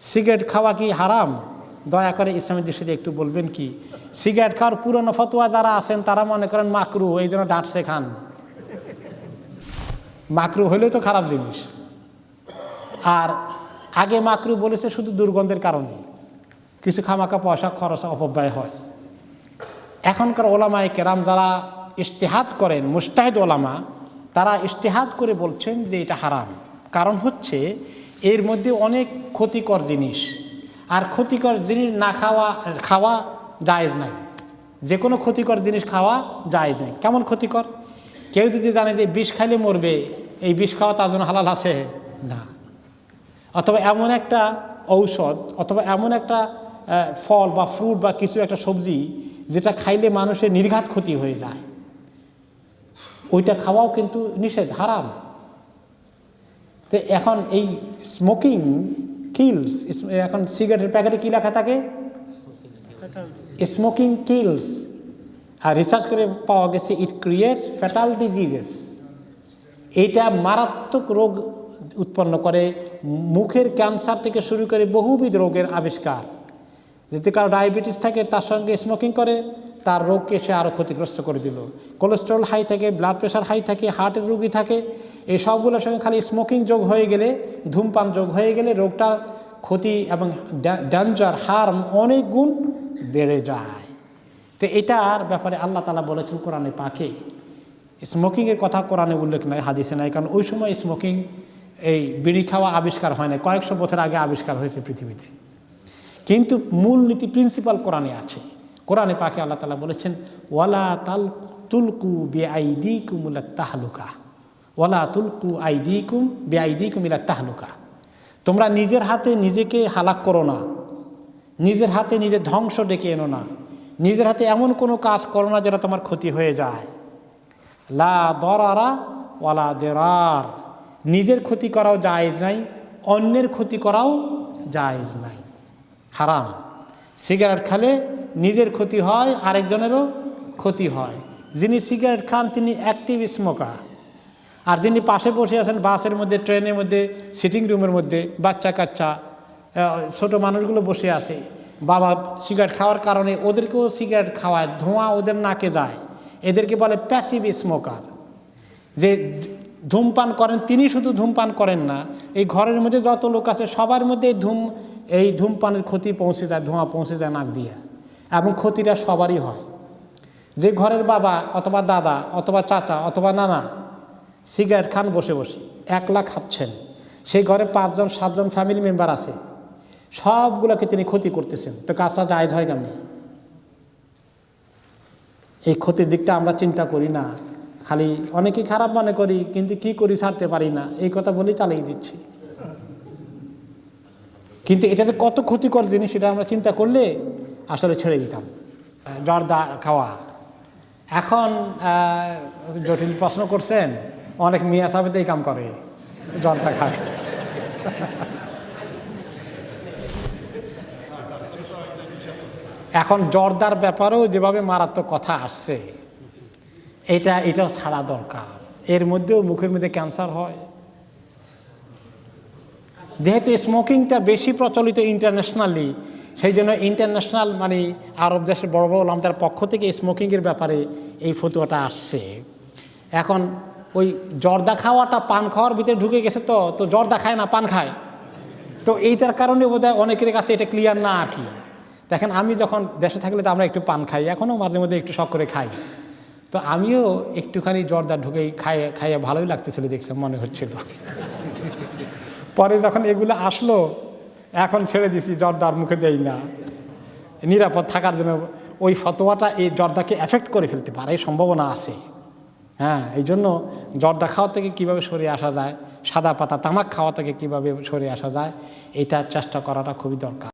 Cigarette খাওয়া কি হারাম? দয়া করে ইসলামের দৃষ্টিতে একটু বলবেন কি? সিগারেট খাওয়ার পুরনো ফতোয়া যারা আছেন, তারা মনে করেন মাকরু, এই জন্য ডাঁটছে খান মাকরু হলেও তো খারাপ জিনিস। আর আগে মাকরু বলেছে শুধু দুর্গন্ধের কারণে। কিছু খামাকা পয়সা খরচ অপব্যয় হয়। এখনকার ওলামায় কেরাম যারা ইশতেহাদ করেন, মুস্তাহিদ ওলামা, তারা ইশতেহাদ করে বলছেন যে এটা হারাম। কারণ হচ্ছে এর মধ্যে অনেক ক্ষতিকর জিনিস। আর ক্ষতিকর জিনিস না খাওয়া খাওয়া জায়েজ নাই। যে কোনো ক্ষতিকর জিনিস খাওয়া জায়েজ নাই। কেমন ক্ষতিকর? কেউ যদি জানে যে বিষ খাইলে মরবে, এই বিষ খাওয়া তার জন্য হালাল আছে? না। অথবা এমন একটা ঔষধ অথবা এমন একটা ফল বা ফ্রুট বা কিছু একটা সবজি যেটা খাইলে মানুষের নির্ঘাত ক্ষতি হয়ে যায়। ওইটা খাওয়াও কিন্তু নিষেধ, হারাম। তো এখন এই স্মোকিং কিলস এখন সিগারেটের প্যাকেটে কী লেখা থাকে? স্মোকিং কিলস আর রিসার্চ করে পাওয়া গেছে ইট ক্রিয়েটস ফ্যাটাল ডিজিজেস এইটা মারাত্মক রোগ উৎপন্ন করে, মুখের ক্যান্সার থেকে শুরু করে বহুবিধ রোগের আবিষ্কার। যদি কারও ডায়াবেটিস থাকে, তার সঙ্গে স্মোকিং করে তার রোগকে সে আরও ক্ষতিগ্রস্ত করে দিল। কোলেস্ট্রল হাই থাকে ব্লাড প্রেশার হাই থাকে হার্টের রোগী থাকে, এই সবগুলোর সঙ্গে খালি স্মোকিং যোগ হয়ে গেলে, ধূমপান যোগ হয়ে গেলে রোগটার ক্ষতি এবং ডেঞ্জার হার্ম অনেক গুণ বেড়ে যায়। তো এটার ব্যাপারে আল্লাহ তালা বলেছেন কোরআনে পাকে। স্মোকিংয়ের কথা কোরআনে উল্লেখ নাই, হাদিসে নাই, কারণ ওই সময় স্মোকিং এই বিড়ি খাওয়া আবিষ্কার হয় না কয়েকশো বছর আগে আবিষ্কার হয়েছে পৃথিবীতে। কিন্তু মূল নীতি প্রিন্সিপাল কোরআনে আছে। কোরআনে পাকে আল্লাহ তালা বলেছেন, ওয়ালা তাল তুলকু বে আইদি কুমুলা তাহলুকা। ওয়ালা তুলকু আইদি কুম বে আইদি কুমিলা তাহলুকা। তোমরা নিজের হাতে নিজেকে হালাক করো না। নিজের হাতে নিজের ধ্বংস ডেকে এনো না। নিজের হাতে এমন কোনো কাজ করো না যেটা তোমার ক্ষতি হয়ে যায়। লা দরারা ওয়ালা দেরার। নিজের ক্ষতি করাও জায়েজ নাই, অন্যের ক্ষতি করাও জায়েজ নাই। হারাম। সিগারেট খেলে নিজের ক্ষতি হয়, আরেকজনেরও ক্ষতি হয়। যিনি সিগারেট খান, তিনি অ্যাক্টিভ স্মোকার আর যিনি পাশে বসে আছেন, বাসের মধ্যে, ট্রেনের মধ্যে সিটিং রুমের মধ্যে, বাচ্চা কাচ্চা ছোট মানুষগুলো বসে আছে, বাবা সিগারেট খাওয়ার কারণে ওদেরকেও সিগারেট খাওয়ায়, ধোঁয়া ওদের নাকে যায়। এদেরকে বলে প্যাসিভ স্মোকার যে ধূমপান করেন, তিনি শুধু ধূমপান করেন না, এই ঘরের মধ্যে যত লোক আছে, সবার মধ্যে ধূম, এই ধূমপানের ক্ষতি পৌঁছে যায়, ধোঁয়া পৌঁছে যায় নাক দিয়ে। এবং ক্ষতিটা সবারই হয়। যে ঘরের বাবা অথবা দাদা অথবা চাচা অথবা নানা সিগারেট খান বসে বসে, একলা খাচ্ছেন। সেই ঘরে পাঁচজন, সাতজন ফ্যামিলি মেম্বার আছে। সবগুলোকে তিনি ক্ষতি করতেছেন। তো কাজটা জায়জ হয় কেমনি? এই ক্ষতির দিকটা আমরা চিন্তা করি না। খালি অনেকেই খারাপ মনে করি, কিন্তু কি করি ছাড়তে পারি না। এই কথা বলেই চালিয়ে দিচ্ছি। কিন্তু এটা যে কত ক্ষতিকর জিনিস, সেটা আমরা চিন্তা করলে আসলে ছেড়ে দিতাম। জর্দা খাওয়া। এখন জটিল প্রশ্ন করছেন, অনেক মিয়া সাহেব এই কাম করে জর্দা খায়। এখন জর্দার ব্যাপারেও যেভাবে মারাত্মক কথা আসছে, এটা, এটাও ছাড়া দরকার। এর মধ্যেও মুখের মধ্যে ক্যান্সার হয়। যেহেতু স্মোকিংটা বেশি প্রচলিত ইন্টারন্যাশনালি সেই জন্য ইন্টারন্যাশনাল মানে আরব দেশের বড় বড় লামতার পক্ষ থেকে স্মোকিংয়ের ব্যাপারে এই ফতুয়াটা আসছে। এখন ওই জর্দা খাওয়াটা পান খাওয়ার ভিতরে ঢুকে গেছে তো তো জর্দা খায় না, পান খায়। তো এইটার কারণে বোধহয় অনেকের কাছে এটা ক্লিয়ার না আর কি। দেখেন, আমি যখন দেশে থাকলে তো আমরা একটু পান খাই, এখনও মাঝে মধ্যে একটু শখ করে খাই। তো আমিও একটুখানি জর্দা ঢুকেই খাইয়ে খাইয়ে ভালোই লাগতেছিল দেখছে, মনে হচ্ছিল। পরে যখন এগুলো আসলো এখন ছেড়ে দিছি, জর্দার মুখে দেই না। নিরাপদ থাকার জন্য ওই ফতোয়াটা এই জর্দাকে এফেক্ট করে ফেলতে পারে, এই সম্ভাবনা আছে। হ্যাঁ এই জন্য জর্দা খাওয়া থেকে কীভাবে সরে আসা যায়, সাদা পাতা তামাক খাওয়া থেকে কীভাবে সরে আসা যায়, এটা চেষ্টা করাটা খুবই দরকার।